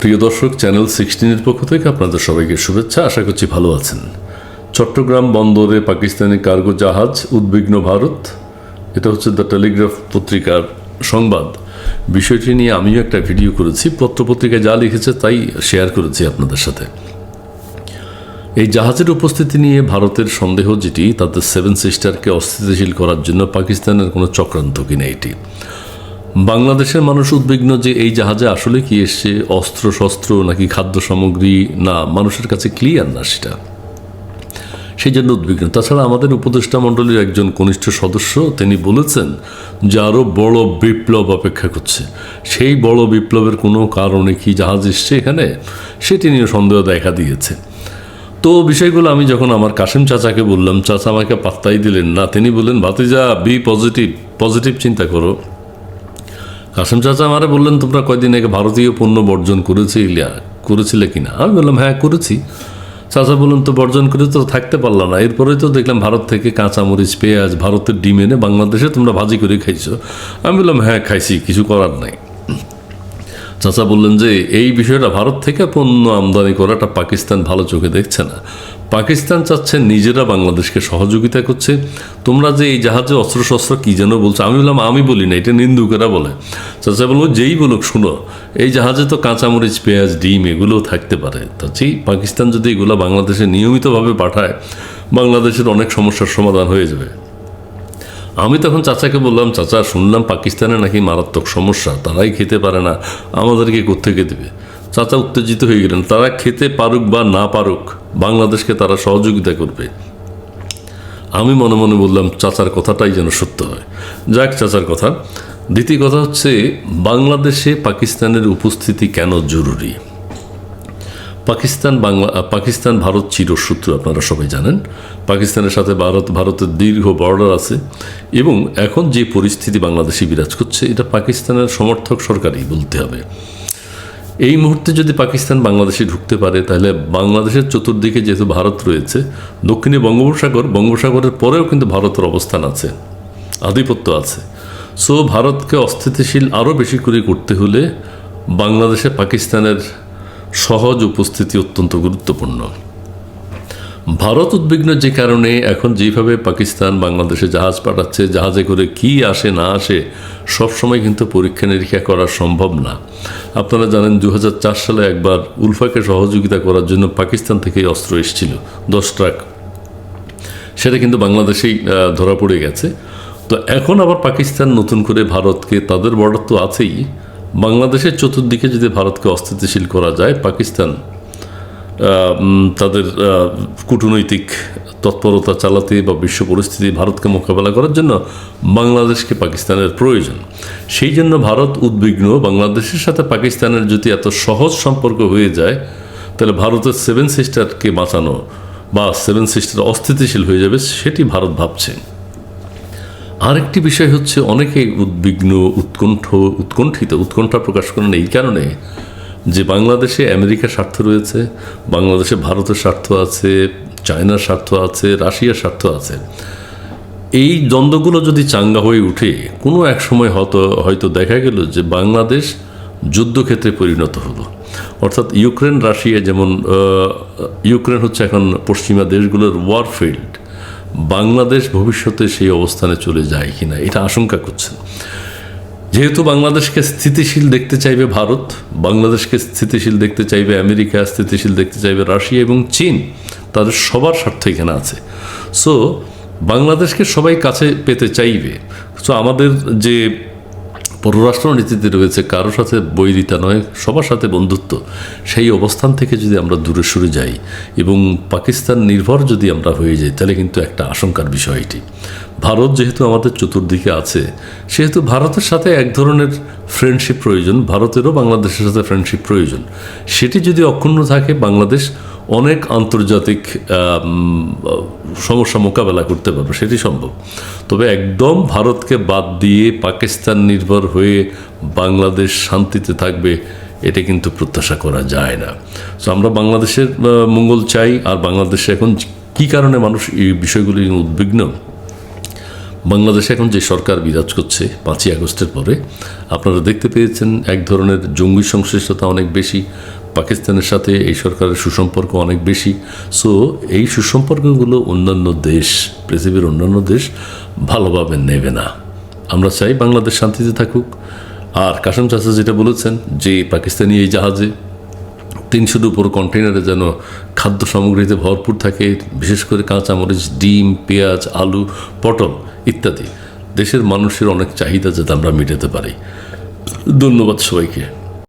প্রিয় দর্শক, চ্যানেল সিক্সটিনের পক্ষ থেকে আপনাদের সবাইকে শুভেচ্ছা। আশা করছি ভালো আছেন। চট্টগ্রাম বন্দরে পাকিস্তানি কার্গো জাহাজ উদ্বিগ্ন ভারত। এটা হচ্ছে দ্য টেলিগ্রাফ পত্রিকার সংবাদ। বিষয়টি নিয়ে আমিও একটা ভিডিও করেছি। পত্রপত্রিকায় যা লিখেছে তাই শেয়ার করেছি আপনাদের সাথে। এই জাহাজের উপস্থিতি নিয়ে ভারতের সন্দেহ যেটি, তাদের সেভেন সিস্টারকে অস্থিতিশীল করার জন্য পাকিস্তানের কোনো চক্রান্ত কিনা এটি। বাংলাদেশের মানুষ উদ্বিগ্ন যে এই জাহাজে আসলে কি এসছে অস্ত্র শস্ত্র নাকি খাদ্য সামগ্রী? না, মানুষের কাছে ক্লিয়ার না সেটা। সেই জন্য উদ্বিগ্ন। তাছাড়া আমাদের উপদেষ্টা মণ্ডলীর একজন কনিষ্ঠ সদস্য, তিনি বলেছেন যে আরও বড় বিপ্লব অপেক্ষা করছে। সেই বড় বিপ্লবের কোনো কারণে কি জাহাজ এসছে এখানে? সেটি নিয়ে সন্দেহ দেখা দিয়েছে। তো বিষয়গুলো আমি যখন আমার কাশিম চাচাকে বললাম, চাচা আমাকে পাত্তাই দিলেন না। তিনি বললেন, ভাতিজা বি পজিটিভ পজিটিভ চিন্তা করো। কাসেম চাচা আমারে বললেন, তোমরা কয়দিন আগে ভারতীয় পণ্য বর্জন করেছিলে করেছিলে কিনা? আমি বললাম হ্যাঁ করেছি। চাচা বললেন, তো বর্জন করে তো থাকতে পারলাম না। এরপরে তো দেখলাম, ভারত থেকে কাঁচামরিচ, পেঁয়াজ, ভারতের ডিম এনে বাংলাদেশে তোমরা ভাজি করে খাইছো। আমি বললাম হ্যাঁ খাইছি, কিছু করার নাই। চাচা বললেন যে, এই বিষয়টা ভারত থেকে পণ্য আমদানি করাটা পাকিস্তান ভালো চোখে দেখছে না। পাকিস্তান চাচ্ছে নিজেরা বাংলাদেশকে সহযোগিতা করছে। তোমরা যে এই জাহাজে অস্ত্রশস্ত্র কী যেন বলছো, আমি বললাম, আমি বলি না, এটা নিন্দুকেরা বলে। চাচা বলব যেই বলুক, শুনো, এই জাহাজে তো কাঁচামরিচ, পেঁয়াজ, ডিম এগুলোও থাকতে পারে। তাই পাকিস্তান যদি এগুলো বাংলাদেশে নিয়মিতভাবে পাঠায়, বাংলাদেশের অনেক সমস্যার সমাধান হয়ে যাবে। আমি তখন চাচাকে বললাম, চাচা, শুনলাম পাকিস্তানে নাকি মারাত্মক সমস্যা, তারাই খেতে পারে না, আমাদেরকে কোথেকে দেবে? চাচা উত্তেজিত হয়ে গেলেন, তারা খেতে পারুক বা না পারুক, বাংলাদেশকে তারা সহযোগিতা করবে। আমি মনে মনে বললাম, চাচার কথাটাই যেন সত্য হয়। যাক, চাচার কথা। দ্বিতীয় কথা হচ্ছে, বাংলাদেশে পাকিস্তানের উপস্থিতি কেন জরুরি? পাকিস্তান বাংলা পাকিস্তান ভারত চিরশত্রু আপনারা সবাই জানেন। পাকিস্তানের সাথে ভারত, ভারতের দীর্ঘ বর্ডার আছে এবং এখন যে পরিস্থিতি বাংলাদেশে বিরাজ করছে, এটা পাকিস্তানের সমর্থক সরকারই বলতে হবে। এই মুহূর্তে যদি পাকিস্তান বাংলাদেশে ঢুকতে পারে, তাহলে বাংলাদেশের চতুর্দিকে যেহেতু ভারত রয়েছে, দক্ষিণে বঙ্গোপসাগর, বঙ্গোপসাগরের পরেও কিন্তু ভারতের অবস্থান আছে, আধিপত্য আছে। সো ভারতকে অস্থিতিশীল আরও বেশি করে করতে হলে বাংলাদেশে পাকিস্তানের সহজ উপস্থিতি অত্যন্ত গুরুত্বপূর্ণ। ভারত উদ্বিগ্ন যে কারণে এখন যেভাবে পাকিস্তান, বাংলাদেশে জাহাজ পাঠাচ্ছে, জাহাজে করে কি আসে, না আসে, সবসময় কিন্তু পরীক্ষা নিরীক্ষা করা সম্ভব না। আপনারা জানেন দু হাজার চার সালে একবার উলফাকে সহযোগিতা করার জন্য পাকিস্তান থেকে অস্ত্র এসেছিল, দশ ট্রাক। সেটা কিন্তু বাংলাদেশেই ধরা পড়ে গেছে। তো এখন আবার পাকিস্তান নতুন করে ভারতকে, তাদের বর্ডার তো আছেই। বাংলাদেশের চতুর্দিকে যদি ভারতকে অস্থিতিশীল করা যায়, পাকিস্তান তাদের কূটনৈতিক তৎপরতা চালাতে বা বিশ্ব পরিস্থিতি ভারতকে মোকাবেলা করার জন্য বাংলাদেশকে পাকিস্তানের প্রয়োজন। সেই জন্য ভারত উদ্বিগ্ন, বাংলাদেশের সাথে পাকিস্তানের যদি এত সহজ সম্পর্ক হয়ে যায়, তাহলে ভারতের সেভেন সিস্টারকে বাঁচানো বা সেভেন সিস্টার অস্থিতিশীল হয়ে যাবে সেটি ভারত ভাবছে। আরেকটি বিষয় হচ্ছে অনেকে উদ্বিগ্ন, উৎকণ্ঠ, উৎকণ্ঠিত, উৎকণ্ঠা প্রকাশ করেন এই কারণে যে বাংলাদেশে আমেরিকার স্বার্থ রয়েছে, বাংলাদেশে ভারতের স্বার্থ আছে, চায়নার স্বার্থ আছে, রাশিয়ার স্বার্থ আছে, এই দ্বন্দ্বগুলো যদি চাঙ্গা হয়ে উঠে, কোনো এক সময় হয়তো হয়তো দেখা গেল যে বাংলাদেশ যুদ্ধক্ষেত্রে পরিণত হলো। অর্থাৎ ইউক্রেন, রাশিয়া যেমন ইউক্রেন হচ্ছে এখন পশ্চিমা দেশগুলোর ওয়ারফিল্ড বাংলাদেশ ভবিষ্যতে সেই অবস্থানে চলে যায় কিনা, এটা আশঙ্কা করছেন যেহেতু বাংলাদেশকে স্থিতিশীল দেখতে চাইবে ভারত, বাংলাদেশকে স্থিতিশীল দেখতে চাইবে আমেরিকা, স্থিতিশীল দেখতে চাইবে রাশিয়া এবং চীন, তাদের সবার স্বার্থ এখানে আছে। সো বাংলাদেশকে সবাই কাছে পেতে চাইবে। সো আমাদের যে পররাষ্ট্রনীতিতে রয়েছে কারোর সাথে বৈরিতা নয়, সবার সাথে বন্ধুত্ব। সেই অবস্থান থেকে যদি আমরা দূরে সরে যাই এবং পাকিস্তান নির্ভর যদি আমরা হয়ে যাই, তাহলে কিন্তু একটা আশঙ্কার বিষয় এটি। ভারত যেহেতু আমাদের চতুর্দিকে আছে, সেহেতু ভারতের সাথে এক ধরনের ফ্রেন্ডশিপ প্রয়োজন, ভারতেরও বাংলাদেশের সাথে ফ্রেন্ডশিপ প্রয়োজন। সেটি যদি অক্ষুণ্ণ থাকে, বাংলাদেশ অনেক আন্তর্জাতিক সমস্যা মোকাবেলা করতে পারবে, সেটি সম্ভব। তবে একদম ভারতকে বাদ দিয়ে পাকিস্তান নির্ভর হয়ে বাংলাদেশ শান্তিতে থাকবে, এটা কিন্তু প্রত্যাশা করা যায় না। তো আমরা বাংলাদেশের মঙ্গল চাই, আর বাংলাদেশে এখন কী কারণে মানুষ এই বিষয়গুলি উদ্বিগ্ন? বাংলাদেশে এখন যে সরকার বিরাজ করছে পাঁচই আগস্টের পরে, আপনারা দেখতে পেয়েছেন এক ধরনের জঙ্গি সংশ্লিষ্টতা অনেক বেশি। পাকিস্তানের সাথে এই সরকারের সুসম্পর্ক অনেক বেশি। সো এই সুসম্পর্কগুলো অন্যান্য দেশ, পৃথিবীর অন্যান্য দেশ ভালোভাবে নেবে না। আমরা চাই বাংলাদেশ শান্তিতে থাকুক। আর কাসম চাচা যেটা বলেছেন যে, পাকিস্তানি এই জাহাজে তিনশোর উপর কন্টেনারে যেন খাদ্য সামগ্রীতে ভরপুর থাকে, বিশেষ করে কাঁচামরিচ, ডিম, পেঁয়াজ, আলু, পটল ইত্যাদি। দেশের মানুষের অনেক চাহিদা যাতে আমরা মেটাতে পারি। ধন্যবাদ সবাইকে।